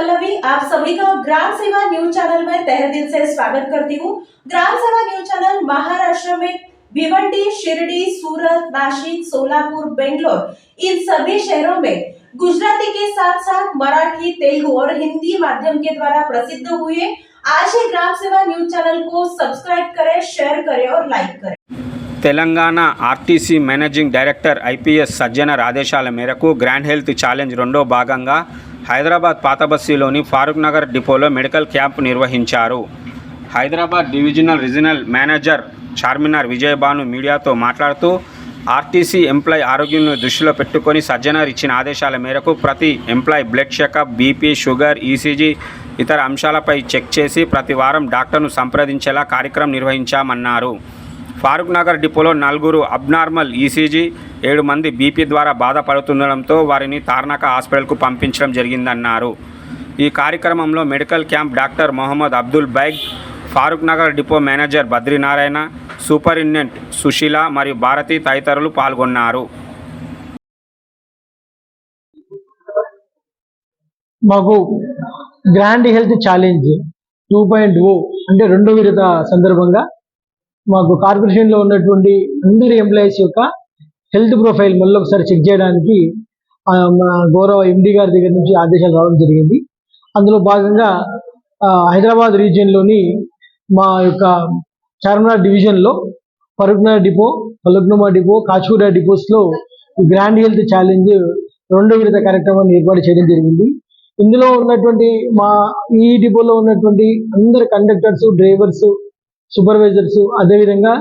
पल्लवी आप सभी का ग्राम सेवा न्यूज चैनल में तहे दिल से स्वागत करती हूँ ग्राम सेवा न्यूज चैनल महाराष्ट्र में भिवंडी शिरडी सूरत नासिक सोलापुर बेंगलोर इन सभी शहरों में गुजराती के साथ साथ मराठी तेलुगु और हिंदी माध्यम के द्वारा प्रसिद्ध हुए आज ही ग्राम सेवा न्यूज चैनल को सब्सक्राइब करें शेयर करें और लाइक करें Telangana RTC managing director IPS Sajjanar ఆదేశాల మేరకు గ్రాండ్ హెల్త్ ఛాలెంజ్ రెండో భాగంగా హైదరాబాద్ పాతబస్సీలోని ఫారూక్ నగర్ డిపోలో మెడికల్ క్యాంప్ నిర్వహించారు. Hyderabad divisional regional manager Charminar Vijayabhanu మీడియాతో మాట్లాడుతూ ఆర్టీసీ ఎంప్లాయ్ ఆరోగ్యంను దృష్టిలో పెట్టుకొని సజ్జనర్ ఇచ్చిన ఆదేశాల మేరకు ప్రతి employee blood checkup BP sugar ECG ఇతర అంశాలపై చెక్ చేసి ప్రతి వారం డాక్టర్ను సంప్రదించేలా కార్యక్రమం నిర్వహించామన్నారు. ఫారూక్ నగర్ డిపోలో నలుగురు అబ్నార్మల్ ఈసీజీ ఏడు మంది బీపీ ద్వారా బాధపడుతుండడంతో వారిని తార్నాక హాస్పిటల్కు పంపించడం జరిగిందన్నారు. ఈ కార్యక్రమంలో medical camp doctor Mohammad Abdul Baig Farooq Nagar depot manager Badrinarayana superintendent Sushila మరియు భారతి తదితరులు పాల్గొన్నారు. మాకు grand health challenge two point O అంటే రెండో విడత సందర్భంగా మాకు కార్పొరేషన్లో ఉన్నటువంటి అందరి ఎంప్లాయీస్ యొక్క హెల్త్ ప్రొఫైల్ మళ్ళీ ఒకసారి చెక్ చేయడానికి మా గౌరవ ఎండి గారి దగ్గర నుంచి ఆదేశాలు రావడం జరిగింది. అందులో భాగంగా హైదరాబాద్ రీజియన్లోని మా యొక్క చార్మినార్ డివిజన్లో ఫరూక్నగర్ డిపో పలుగ్నుమా డిపో కాచిగూడ డిపోస్లో ఈ గ్రాండ్ హెల్త్ ఛాలెంజ్ రెండో విడత కార్యక్రమాన్ని ఏర్పాటు చేయడం జరిగింది. ఇందులో ఉన్నటువంటి మా ఈ డిపోలో ఉన్నటువంటి అందరు కండక్టర్స్ డ్రైవర్స్ సూపర్వైజర్స్ అదేవిధంగా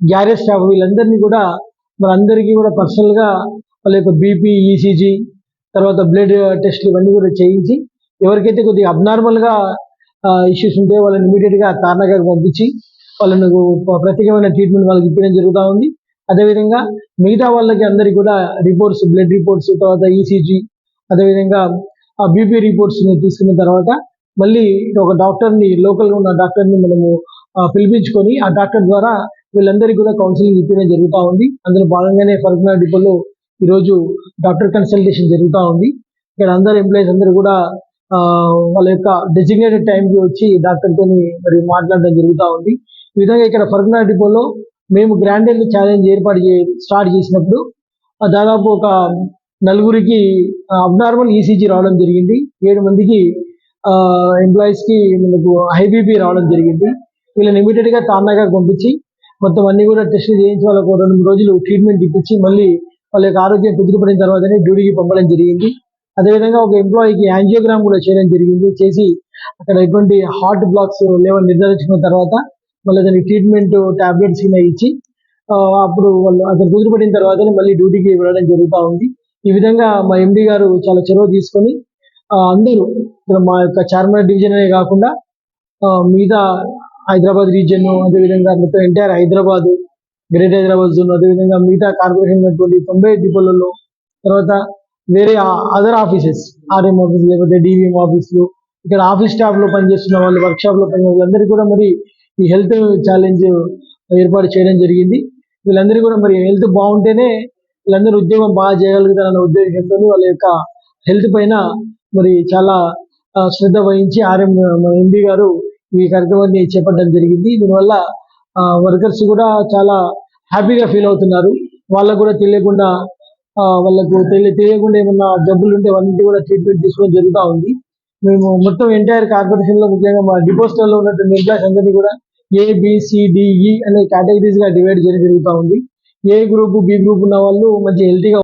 గ్యారేజ్ స్టాఫ్ వీళ్ళందరినీ కూడా మనందరికీ కూడా పర్సనల్గా వాళ్ళ యొక్క బీపీ ఈసీజీ తర్వాత బ్లడ్ టెస్ట్లు ఇవన్నీ కూడా చేయించి ఎవరికైతే కొద్దిగా అబ్నార్మల్గా ఇష్యూస్ ఉంటే వాళ్ళని ఇమీడియట్గా తార్నగర్ పంపించి వాళ్ళను ప్రత్యేకమైన ట్రీట్మెంట్ వాళ్ళకి ఇప్పించడం జరుగుతూ ఉంది. అదేవిధంగా మిగతా వాళ్ళకి అందరికీ కూడా రిపోర్ట్స్ బ్లడ్ రిపోర్ట్స్ తర్వాత ఈసీజీ అదేవిధంగా ఆ బీపీ రిపోర్ట్స్ తీసుకున్న తర్వాత మళ్ళీ ఒక డాక్టర్ని లోకల్గా ఉన్న డాక్టర్ని మనము పిలిపించుకొని ఆ డాక్టర్ ద్వారా వీళ్ళందరికీ కూడా కౌన్సిలింగ్ ఇప్పించడం జరుగుతూ ఉంది. అందులో భాగంగానే ఫరక్నగర్ డిపోలో ఈరోజు డాక్టర్ కన్సల్టేషన్ జరుగుతూ ఉంది. ఇక్కడ అందరు ఎంప్లాయీస్ అందరూ కూడా వాళ్ళ యొక్క డెసిగ్నేటెడ్ టైంకి వచ్చి డాక్టర్తో మరి మాట్లాడడం జరుగుతూ ఉంది. ఈ విధంగా ఇక్కడ ఫరక్నగర్ డిపోలో మేము గ్రాండ్ హెల్త్ ఛాలెంజ్ ఏర్పాటు చే స్టార్ట్ చేసినప్పుడు దాదాపు ఒక నలుగురికి అబ్నార్మల్ ఈసీజీ రావడం జరిగింది. ఏడు మందికి ఎంప్లాయీస్కి మనకు హైబీపీ రావడం జరిగింది. వీళ్ళని ఇమీడియట్గా తాన్నాగా పంపించి మొత్తం అన్ని కూడా టెస్టులు చేయించి వాళ్ళకు రెండు మూడు రోజులు ట్రీట్మెంట్ ఇప్పించి మళ్ళీ వాళ్ళ యొక్క ఆరోగ్యం కుదిరిపడిన తర్వాతనే డ్యూటీకి పంపడం జరిగింది. అదేవిధంగా ఒక ఎంప్లాయీకి యాంజియోగ్రామ్ కూడా చేయడం జరిగింది. చేసి అక్కడ ఎటువంటి హార్ట్ బ్లాక్స్ లేవని నిర్ధారించుకున్న తర్వాత మళ్ళీ దానికి ట్రీట్మెంట్ టాబ్లెట్స్ ఇచ్చి అప్పుడు వాళ్ళు అక్కడ కుదిరిపడిన తర్వాతనే మళ్ళీ డ్యూటీకి వెళ్ళడం జరుగుతూ ఉంది. ఈ విధంగా మా ఎండి గారు చాలా చొరవ తీసుకొని అందరూ ఇక్కడ మా యొక్క చార్మినార్ డివిజన్ అనే కాకుండా మిగతా హైదరాబాద్ రీజియన్ అదేవిధంగా మొత్తం entire Hyderabad great Hyderabad zone అదేవిధంగా మిగతా కార్పొరేషన్ ఉన్నటువంటి తొంభై డిపోలలో తర్వాత వేరే అదర్ ఆఫీసెస్ ఆర్ఎం ఆఫీస్ లేకపోతే డివిఎం ఆఫీసులు ఇక్కడ ఆఫీస్ స్టాఫ్లో పనిచేస్తున్న వాళ్ళు వర్క్ షాప్లో పనిచేస్తున్న వాళ్ళందరికీ కూడా మరి ఈ హెల్త్ ఛాలెంజ్ ఏర్పాటు చేయడం జరిగింది. వీళ్ళందరూ కూడా మరి హెల్త్ బాగుంటేనే వీళ్ళందరూ ఉద్యోగం బాగా చేయగలుగుతారన్న ఉద్దేశంతో వాళ్ళ యొక్క హెల్త్ పైన మరి చాలా శ్రద్ధ వహించి ఆర్ఎం ఎంబీ గారు ఈ కార్యక్రమాన్ని చేపట్టడం జరిగింది. దీనివల్ల వర్కర్స్ కూడా చాలా హ్యాపీగా ఫీల్ అవుతున్నారు. వాళ్ళకు కూడా తెలియకుండా వాళ్ళకు తెలియ తెలియకుండా ఏమన్నా జబ్బులు ఉంటే అవన్నీ కూడా ట్రీట్మెంట్ తీసుకోవడం జరుగుతూ ఉంది. మేము మొత్తం ఎంటైర్ కార్పొరేషన్లో ముఖ్యంగా మా డిపోస్టర్లో ఉన్నటువంటి ఎంప్లాయీస్ అందరినీ కూడా ఏబిసిడిఈ e అనే కేటగిరీస్గా డివైడ్ చేయడం జరుగుతూ ఉంది. ఏ గ్రూప్ బి గ్రూప్ ఉన్న వాళ్ళు మంచి హెల్తీగా